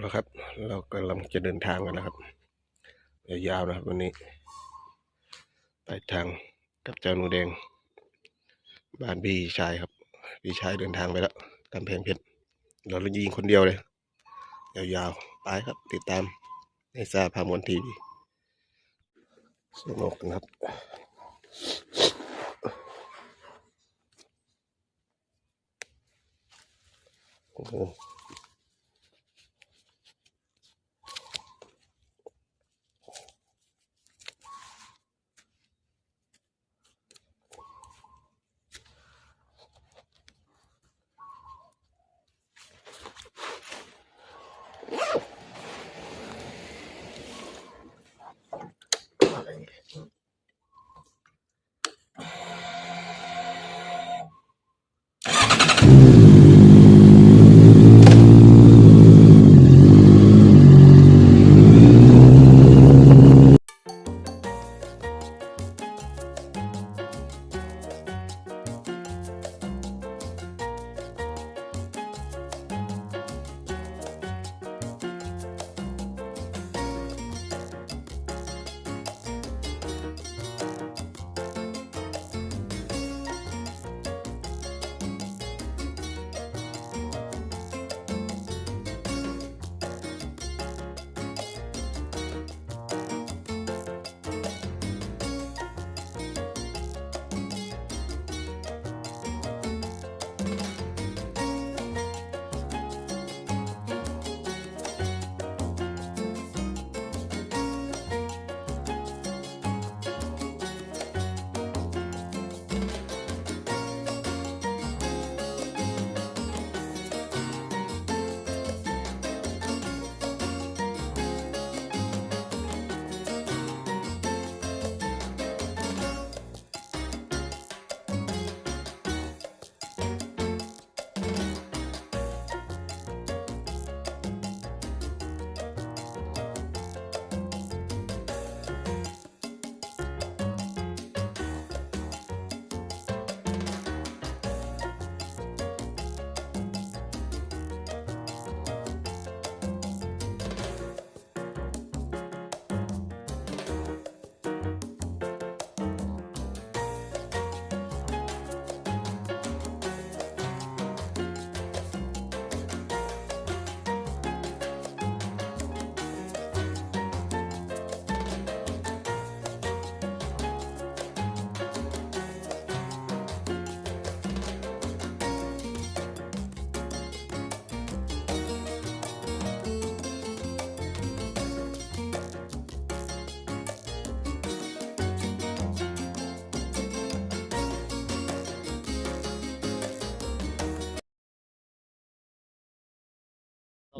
แล้วครับ เรากำลังจะเดินทางกันแล้วครับยาวๆนะครับวันนี้ไปทางกับเจ้าหนูแดง บ้านพี่ชายครับ พี่ชายเดินทางไปแล้วกำแพงเพชรเราเลยยิงคนเดียวเลย ยาวๆไปครับ ติดตามในซาพามวนทีวีสนุกนะครับโอ้โห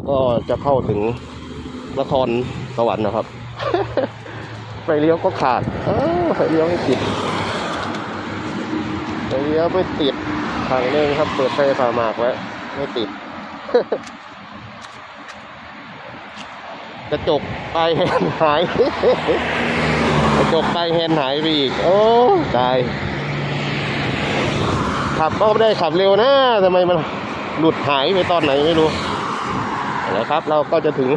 ก็จะเข้าถึงนครสวรรค์นะครับ ไฟเลี้ยวก็ขาดอไฟเลี้ยวไม่ติดไฟเลี้ยวไม่ติดทางเร่งครับ เปิดไฟผ่ามากไว้ไม่ติด กระจกปลายแฮนหาย กระจกปลายแฮนหายไปอีก โอ้ตายขับก็ไม่ได้ขับเร็วนะทำไมมันหลุดหายไปตอนไหนไม่รู้ นะครับ เราก็จะถึง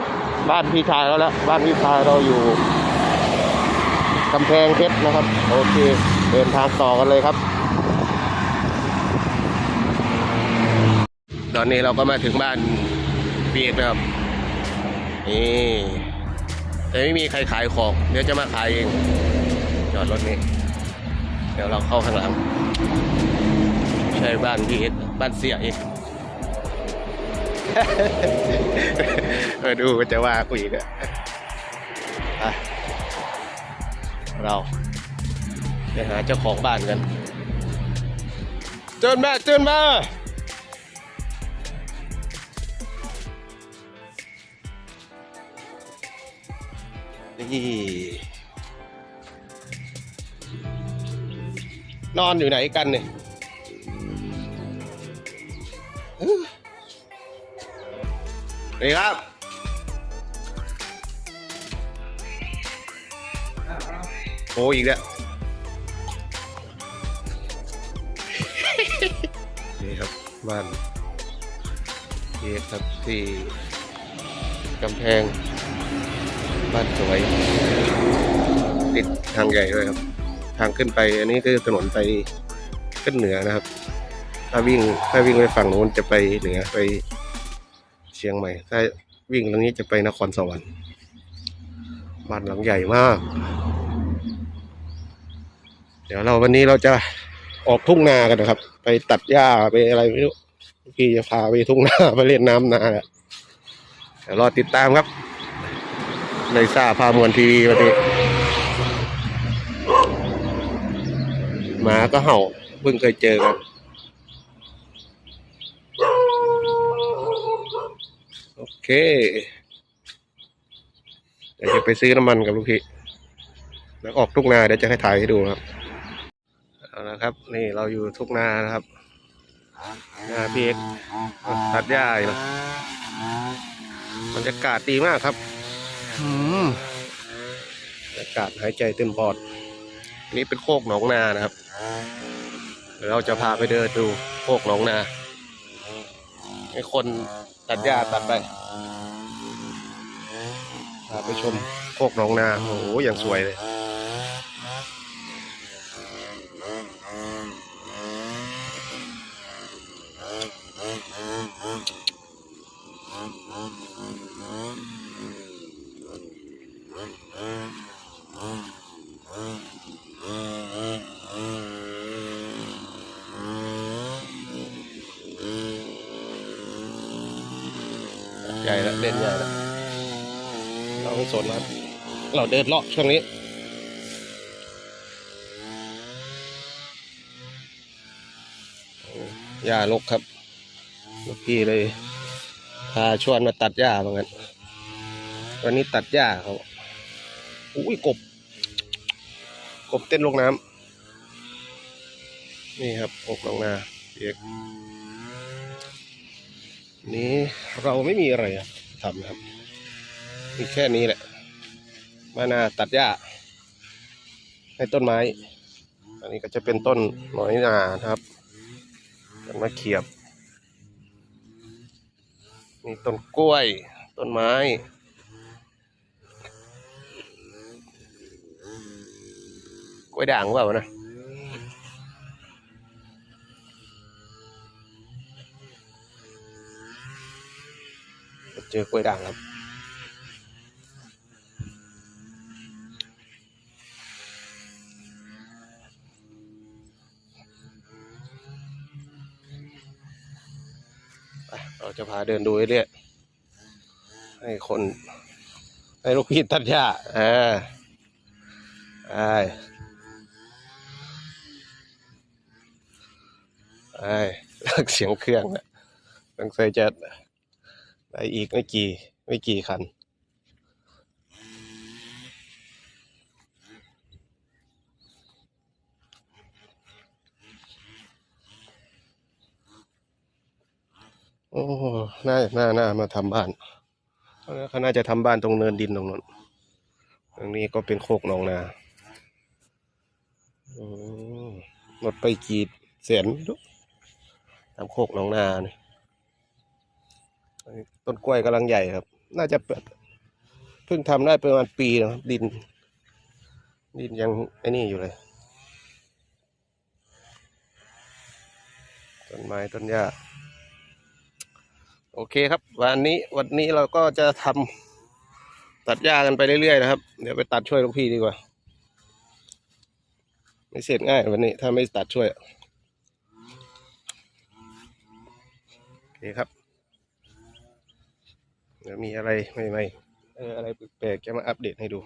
บ้านพี่ชายแล้วละบ้านพี่ชายเราอยู่กำแพงเพชรนะครับ โอเค เดินทางต่อกันเลยครับ ตอนนี้เราก็มาถึงบ้านพี่เอกนะครับนี่แต่ไม่มีใครขายของ เดี๋ยวจะมาขายเองจอดรถนี้ เดี๋ยวเราเข้าข้างหลัง ใช่บ้านพี่เอกบ้านเสียเอก เออดูมันจะว่ากูอีกอะอะเราไปหาเจ้าของบ้านกันเจินมาเจินมานี่นอนอยู่ไหนกันเนี่ย สวัสดีครับโอ้อีกแล้วนี่ครับบ้านเอครับที่กำแพง บ้านสวย ติดทางใหญ่ด้วยครับ ทางขึ้นไป อันนี้คือถนนไปขึ้นเหนือนะครับ ถ้าวิ่งถ้าวิ่งไปฝั่งโน้นจะไปเหนือไป ชียงใหม่ ถ้าวิ่งตรงนี้จะไปนครสวรรค์บ้านหลังใหญ่มาก เดี๋ยวเราวันนี้เราจะออกทุ่งนากันนะครับ ไปตัดหญ้าไปอะไรไม่รู้พี่จะพาไปทุ่งนาไปเล่นน้ำนาแหละเดี๋ยวรอติดตามครับในซาพามวลทีวีวันนี้หมาก็เห่าเพิ่งเคยเจอกัน โอ เคเดี๋ยวจะไปซื้อน้ำมันกับลูกพี่แล้วออกทุกนาเดี๋ยวจะให้ถ่ายให้ดูครับเอาละครับ นี่เราอยู่ทุกนานะครับนาพี่เอกตัดหญ้าอยู่นะบรรยากาศดีมากครับอืมบรรยากาศหายใจเต็มปอดนี่เป็นโคกหนองนานะครับเดี๋ยวเราจะพาไปเดินดูโคกหนองนา ให้คนตัดหญ้าตัดไปพาไปชมโคกหนองนาโอ้โหอย่างสวยเลย ใหญ่แล้วเด่นใหญ่แล้วเราไม่สนนะครับเราเดินเลาะช่วงนี้หญ้าลกครับลูกพี่เลยพาชวนมาตัดหญ้าเหมือนกันวันนี้ตัดหญ้าเขาอุ้ยกบ กบเต้นลงน้ำนี่ครับกบลงนาเอก นี้เราไม่มีอะไรทำนะครับ มีแค่นี้แหละ มานาตัดหญ้า ให้ต้นไม้ อันนี้ก็จะเป็นต้นหน่อยนานะครับต้นมะเขียบ มีต้นกล้วย ต้นไม้กล้วยด่างหรือเปล่าวนะ เจอกล้วยด่างครับ เราจะพาเดินดูเรื่อยๆให้คนให้ลูกพี่ตัดหญ้าออไอ้ไอ้เลิกเสียงเครื่องนะต้องเคยจะ ได้อีกไม่กี่ไม่กี่คัน โอ้น่าน่าน่ามาทำบ้านเขาน่าจะทำบ้านตรงเนินดินตรงนั้นตรงนี้ก็เป็นโคกหนองนาอืมหมดไปกี่แสนทำโคกหนองนาเนี่ย ต้นกล้วยกำลังใหญ่ครับ น่าจะเพิ่งทำได้ประมาณปีนะครับดิน ดินยังไอ้นี่อยู่เลยต้นไม้ต้นหญ้าโอเคครับ วันนี้วันนี้เราก็จะทำตัดหญ้ากันไปเรื่อยๆนะครับ เดี๋ยวไปตัดช่วยลูกพี่ดีกว่า ไม่เสร็จง่ายวันนี้ถ้าไม่ตัดช่วย โอเคครับ เดี๋ยวมีอะไรใหม่ๆเอออะไรแปลกๆจะมาอัปเดตให้ดู